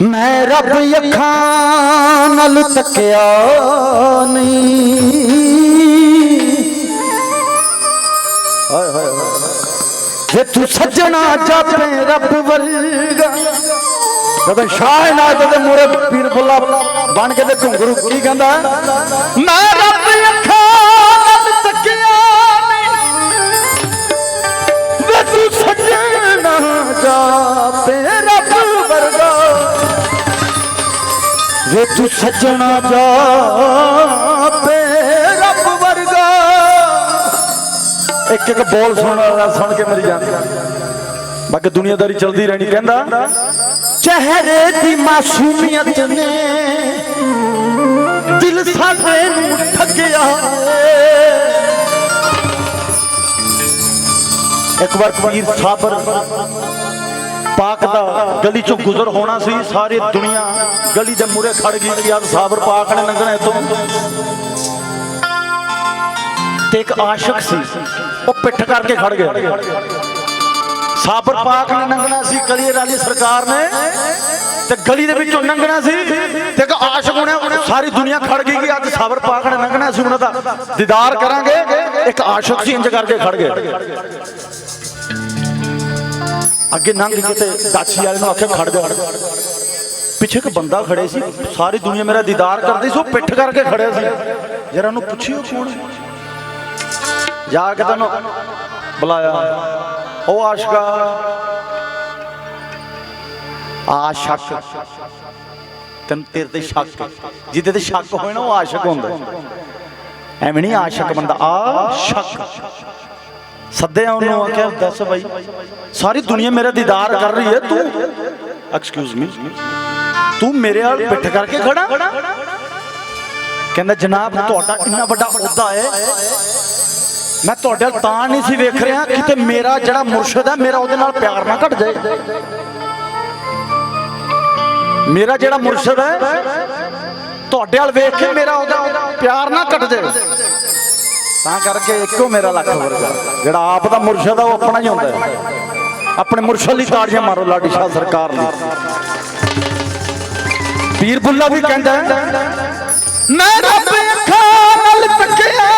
ਮੈਂ ਰੱਬ ਅੱਖਾਂ ਨਾਲ ਤੱਕਿਆ ਨਹੀਂ। ਹਾਏ ਹਾਏ ਜੇ ਤੂੰ ਸੱਜਣਾ ਜਾਪੇ ਰੱਬ ਵਰਗਾ, ਜਦੋਂ ਸ਼ਾਹ ਨਾ ਤੇ ਮੂਰੇ ਪੀਰ ਬੁੱਲਾ ਬਣ ਕੇ ਤੇ ਘੁੰਗਰੂ ਕੀ ਕਹਿੰਦਾ? ਮੈਂ ਰੱਬ ਵੇ ਤੂੰ ਸੱਜਣਾ ਜਾਪੇ ਰੱਬ ਵਰਗਾ। ਇੱਕ ਇੱਕ ਬੋਲ ਸੁਣ ਸੁਣ ਕੇ ਮੇਰੀ ਜਾਨ ਬਾਕੀ ਦੁਨੀਆਦਾਰੀ ਚਲਦੀ ਰਹਿਣੀ, ਕਹਿੰਦਾ, ਚਿਹਰੇ ਦੀ ਮਾਸੂਮੀਅਤ ਨੇ ਦਿਲ ਸਾਡੇ ਨੂੰ ਠੱਗਿਆ ਇੱਕ ਵਾਰ ਕਬੀਰ ਸਾਬਰ ਪਾਕ ਦਾ ਗਲੀ ਚੋਂ ਗੁਜ਼ਰ ਹੋਣਾ ਸੀ, ਸਾਰੀ ਦੁਨੀਆ ਗਲੀ ਦੇ ਮੂਰੇ ਖੜ ਗਈ ਕਿ ਯਾਰ ਸਾਬਰ ਪਾਕ ਨੇ ਲੰਘਣਾ ਇਤੋਂ ਤੇ ਇੱਕ ਆਸ਼ਿਕ ਸੀ, ਉਹ ਪਿੱਠ ਕਰਕੇ ਖੜ ਗਿਆ। ਸਾਬਰ ਪਾਕ ਨੇ ਲੰਘਣਾ ਸੀ ਕਲੀਅਰ ਵਾਲੀ ਸਰਕਾਰ ਨੇ, ਤੇ ਗਲੀ ਦੇ ਵਿੱਚੋਂ ਲੰਘਣਾ ਸੀ, ਤੇ ਇੱਕ ਆਸ਼ਿਕ ਹੋਣਾ ਸਾਰੀ ਦੁਨੀਆ ਖੜ ਗਈ ਕਿ ਅੱਜ ਸਾਬਰ ਪਾਕ ਨੇ ਲੰਘਣਾ ਸੀ, ਉਹਨਾਂ ਦਾ ਦੀਦਾਰ ਕਰਾਂਗੇ। ਇੱਕ ਆਸ਼ਿਕ ਸੀ, ਇੰਜ ਕਰਕੇ ਖੜ ਗਿਆ। ਅੱਗੇ ਲੰਘ ਤੇ ਦਾਛੀ ਵਾਲੇ ਨੂੰ ਆਖਿਆ ਖੜ ਜਾ। ਪਿੱਛੇ ਇੱਕ ਬੰਦਾ ਖੜੇ ਸੀ ਸਾਰੀ ਦੁਨੀਆ ਮੇਰਾ ਦੀਦਾਰ ਕਰਦੀ ਸੀ ਉਹ ਪਿੱਠ ਕਰਕੇ ਖੜਿਆ ਸੀ। ਜਰਾ ਉਹਨੂੰ ਪੁੱਛਿਓ ਕੌਣ? ਜਾ ਕੇ ਤੈਨੂੰ ਬੁਲਾਇਆ। ਉਹ ਆਸ਼ਕਾ ਆਸ਼ਕ। ਤੈਨੂੰ ਤੇਰੇ ਤੇ ਸ਼ੱਕ। ਜਿਹਦੇ ਤੇ ਸ਼ੱਕ ਹੋਏ ਨਾ ਉਹ ਆਸ਼ਕ ਹੁੰਦਾ ਐਵੇਂ ਨਹੀਂ ਆਸ਼ਕ ਬੰਦਾ ਆਸ਼ਕ। ਸੱਦਿਆ ਉਹਨੂੰ ਆਖਿਆ ਦੱਸ ਬਾਈ ਸਾਰੀ ਦੁਨੀਆ ਮੇਰਾ ਦੀਦਾਰ ਕਰ ਰਹੀ ਹੈ ਤੂੰ? ਐਕਸਕਿਊਜ਼ ਮੀ ਤੂੰ ਮੇਰੇ ਨਾਲ ਪਿੱਠ ਕਰਕੇ ਖੜਾ? ਕਹਿੰਦਾ ਜਨਾਬ ਤੁਹਾਡਾ ਇੰਨਾ ਵੱਡਾ ਅਹੁਦਾ ਹੈ। ਮੈਂ ਤੁਹਾਡੇ ਵੱਲ ਤਾਂ ਨਹੀਂ ਸੀ ਵੇਖ ਰਿਹਾ ਕਿਤੇ ਮੇਰਾ ਜਿਹੜਾ ਮੁਰਸ਼ਿਦ ਹੈ ਮੇਰਾ ਉਹਦੇ ਨਾਲ ਪਿਆਰ ਨਾ ਘਟ ਜਾਏ। ਮੇਰਾ ਜਿਹੜਾ ਮੁਰਸ਼ਿਦ ਹੈ ਤੁਹਾਡੇ ਵੱਲ ਵੇਖ ਕੇ ਮੇਰਾ ਉਹਦਾ ਪਿਆਰ ਨਾ ਘਟ ਜਾਏ। ਤਾਂ ਕਰਕੇ ਇੱਕੋ ਮੇਰਾ ਲੱਖ ਵਰਗਾ ਜਿਹੜਾ ਆਪ ਦਾ ਮੁਰਸ਼ਿਦ ਆ, ਉਹ ਆਪਣਾ ਹੀ ਹੁੰਦਾ ਆਪਣੇ ਮੁਰਸ਼ਿਦ ਲਈ ਤਾੜੀਆਂ ਮਾਰੋ ਲਾਡੀ ਸ਼ਾਹ ਸਰਕਾਰ ਲਈ। ਪੀਰ ਬੁੱਲਾ ਵੀ ਕਹਿੰਦਾ ਮੈਂ ਰੱਬ ਅੱਖਾਂ ਨਾਲ ਤੱਕਿਆ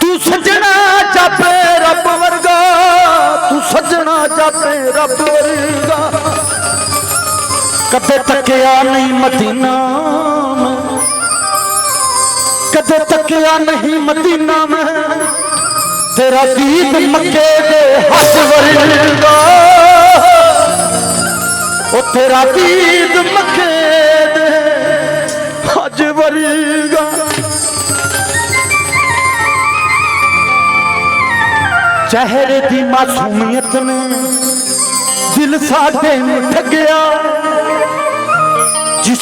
ਤੂੰ ਸੱਜਣਾ ਜਾਪੇ ਰੱਬ ਵਰਗਾ। ਤੂੰ ਸੱਜਣਾ ਜਾਪੇ ਰੱਬ ਵਰਗਾ। ਕਦੇ ਤੱਕਿਆ ਨਹੀਂ ਮਦੀਨਾ ਮੈਂ। ਕਦੇ ਤੱਕਿਆ ਨਹੀਂ ਮਦੀਨਾ ਮੈਂ। ਤੇਰਾ ਦੀਦ ਮੱਕੇ ਦੇ ਹੱਥ ਵਰਗਾ ਉਹ ਤੇਰਾ ਦੀਦ ਮੱਕੇ ਦੇ ਹੱਜ ਵਰਗਾ ਚਿਹਰੇ ਦੀ ਮਾਸੂਮੀਅਤ ਨੇ ਦਿਲ ਸਾਡੇ ਨੂੰ ਠੱਗਿਆ।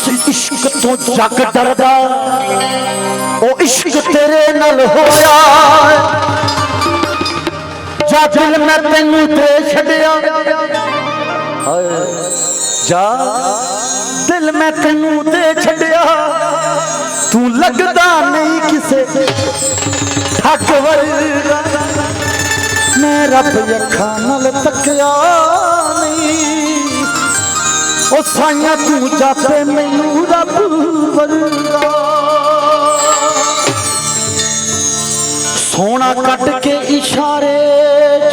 ਜਿਸ ਇਸ਼ਕ ਤੋਂ ਜੱਗ ਡਰਦਾ, ਉਹ ਇਸ਼ਕ ਤੇਰੇ ਨਾਲ ਹੋਇਆ। ਜਾ ਦਿਲ ਮੈਂ ਤੈਨੂੰ ਦੇ ਛੱਡਿਆ। ਹਾਏ, ਜਾ ਦਿਲ ਮੈਂ ਤੈਨੂੰ ਦੇ ਛੱਡਿਆ। ਤੂੰ ਲੱਗਦਾ ਨਹੀਂ ਕਿਸੇ ਠੱਗ ਵਰਗਾ। ਮੈਂ ਰੱਬ ਅੱਖਾਂ ਨਾਲ ਤੱਕਿਆ ਨਹੀਂ। ਉਹ ਸਾਈਆਂ ਤੂੰ ਜਾਪੇ ਮੈਨੂੰ ਰੱਬ ਵਰਗਾ। ਸੋਨਾ ਕੱਟ ਕੇ ਇਸ਼ਾਰੇ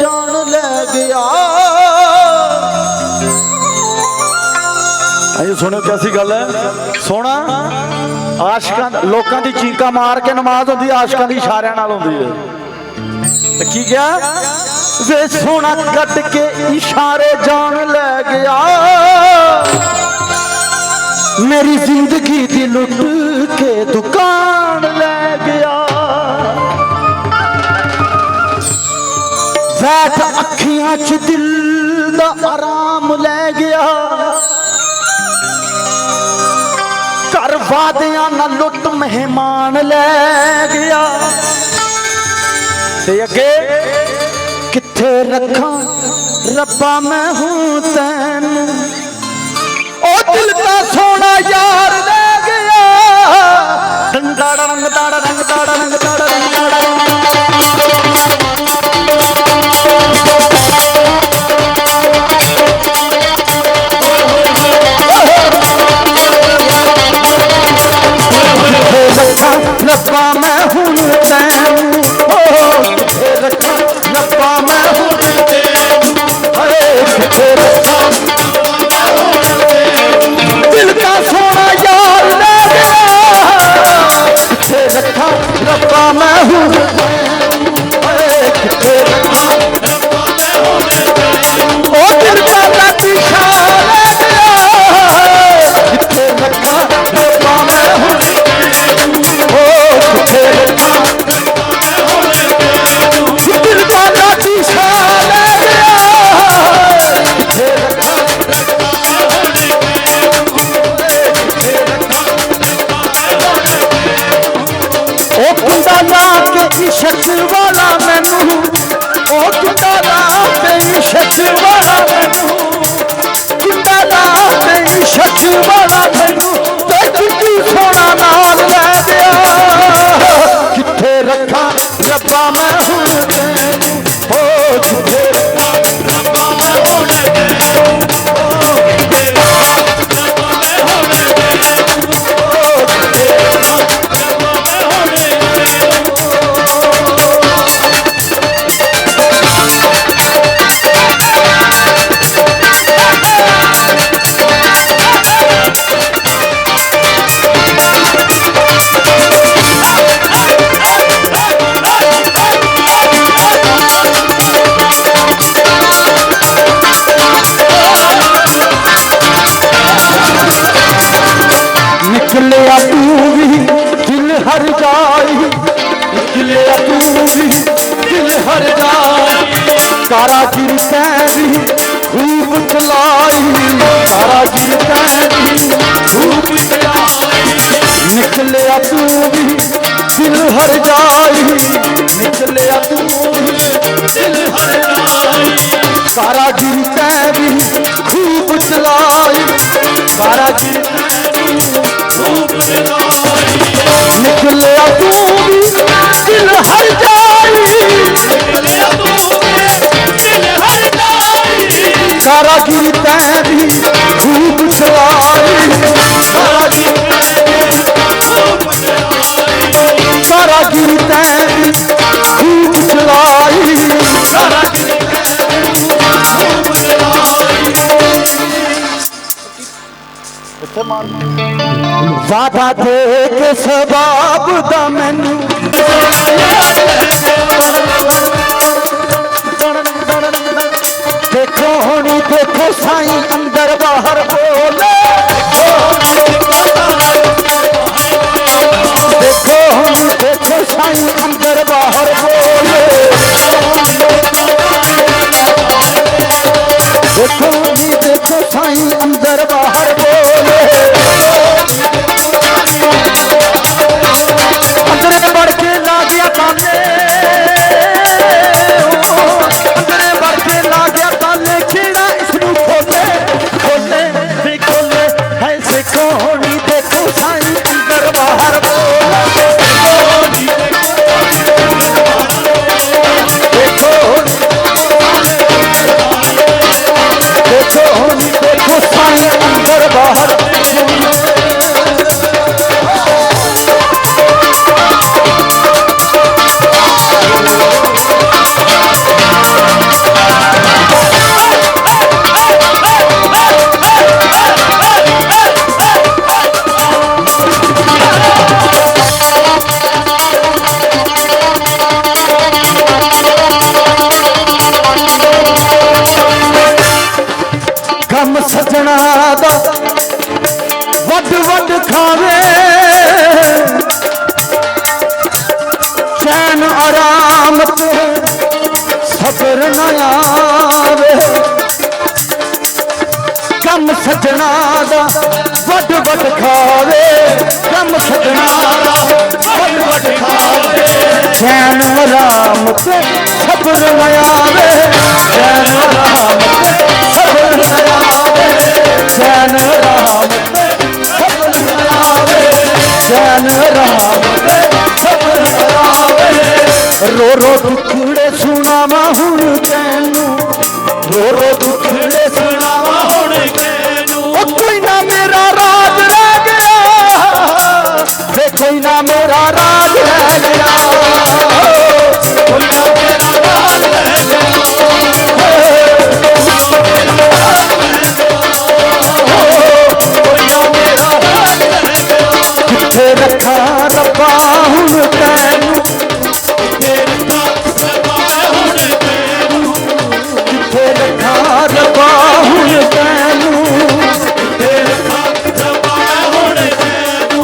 ਜਾਣ ਲੈ ਗਿਆ। ਆਏ ਸੁਣੋ ਕਿਆਸੀ ਗੱਲ ਹੈ? ਸੋਨਾ, ਆਸ਼ਕਾਂ, ਲੋਕਾਂ ਦੀ ਚੀਕਾਂ ਮਾਰ ਕੇ ਨਮਾਜ਼ ਹੁੰਦੀ, ਆਸ਼ਕਾਂ ਦੀ ਇਸ਼ਾਰਿਆਂ ਨਾਲ ਹੁੰਦੀ ਹੈ। ਤੇ ਕੀ ਕਿਹਾ? ਵੇ ਸੋਨਾ ਕੱਟ ਕੇ ਇਸ਼ਾਰੇ ਜਾਣ ਲੈ ਗਿਆ। ਮੇਰੀ ਜ਼ਿੰਦਗੀ ਦੀ ਲੁੱਟ ਕੇ ਦੁਕਾਨ ਲੈ ਗਿਆ। ਵੈਠ ਅੱਖੀਆਂ 'ਚ ਦਿਲ ਦਾ ਆਰਾਮ ਲੈ ਗਿਆ। ਘਰ ਵਾਦਿਆਂ ਨਾਲ ਲੁੱਟ ਮਹਿਮਾਨ ਲੈ ਗਿਆ। ਤੇ ਅੱਗੇ ਕਿੱਥੇ ਰੱਖਾਂ? ਰੱਬਾ, ਮੈਂ ਹੂੰ ਤੈਨੂੰ। ਉਹ ਦਿਲ ਦਾ ਸੋਹਣਾ ਯਾਰ ਲੈ ਗਿਆ। ਡੰਡਾ ਰੰਗ ਦਾ ਰੰਗ ਦਾ ਰੰਗ ਦਾ ਕੇ ਇਸ਼ਕ ਵਾਲਾ ਮੈਨੂੰ ਕੁੰਡਾ ਲਾ ਕੇ ਇਸ਼ਕ ਵਾਲਾ ਮੈਨੂੰ ਤੇ ਕਿੰਨੀ ਸੋਨਾ ਨਾਲ ਲੈ ਦਿਆ ਕਿੱਥੇ ਰੱਖਾਂ ਰੱਬਾ ਮੈਂ ਹੁਣ ਤੈਨੂੰ ਹੋ ਕਿੱਥੇ ਕਾਰਾਗਿਰ ਤੈਰੀ ਖੂਬ ਚਲਾਈ ਕਾਰਾਗਿਰ ਤੈਰੀ ਖੂਬ ਚਲਾਈ ਨਿਕਲਿਆ ਤੂੰ ਵੀ ਦਿਲ ਹਰ ਜਾਈ। ਨਿਕਲਿਆ ਤੂੰ ਦਿਲ ਹਰ ਜਾਈ। ਕਾਰਾਗਿਰ ਤੈਰੀ ਖੂਬ ਚਲਾਈ ਵਾਦਾ ਦੇ। ਕੇ ਸਬਾਬ ਦਾ ਮੈਨੂੰ। ਦੇਖੋ ਹੁਣੀ ਦੇਖੋ ਸਾਈਂ ਅੰਦਰ ਬਾਹਰ ਬੋਲੇ। ਦੇਖੋ ਹੁਣੀ ਦੇਖੋ ਸਾਈਂ ਅੰਦਰ ਬਾਹਰ ਬੋਲੇ। ਦੇਖੋ ਕੰਮ ਦਾ। ਵੱਡ ਵੱਡ ਖਾਵੇ। ਚੈਨ ਆਰਾਮ ਤੇ ਸਬਰ ਨਾ ਆਵੇ। ਕੰਮ ਸਜਣਾ ਦਾ ਵੱਡ ਵੱਡ ਖਾਵੇ। ਕੰਮ ਸਜਣਾ ਦਾ ਵੱਡ ਵੱਡ ਖਾਵੇ। ਚੈਨ ਆਰਾਮ ਤੇ ਸਬਰ ਨਾ ਆਵੇ। ਚੈਨ ਆਰਾਮ रो रो टुकड़े सुना महू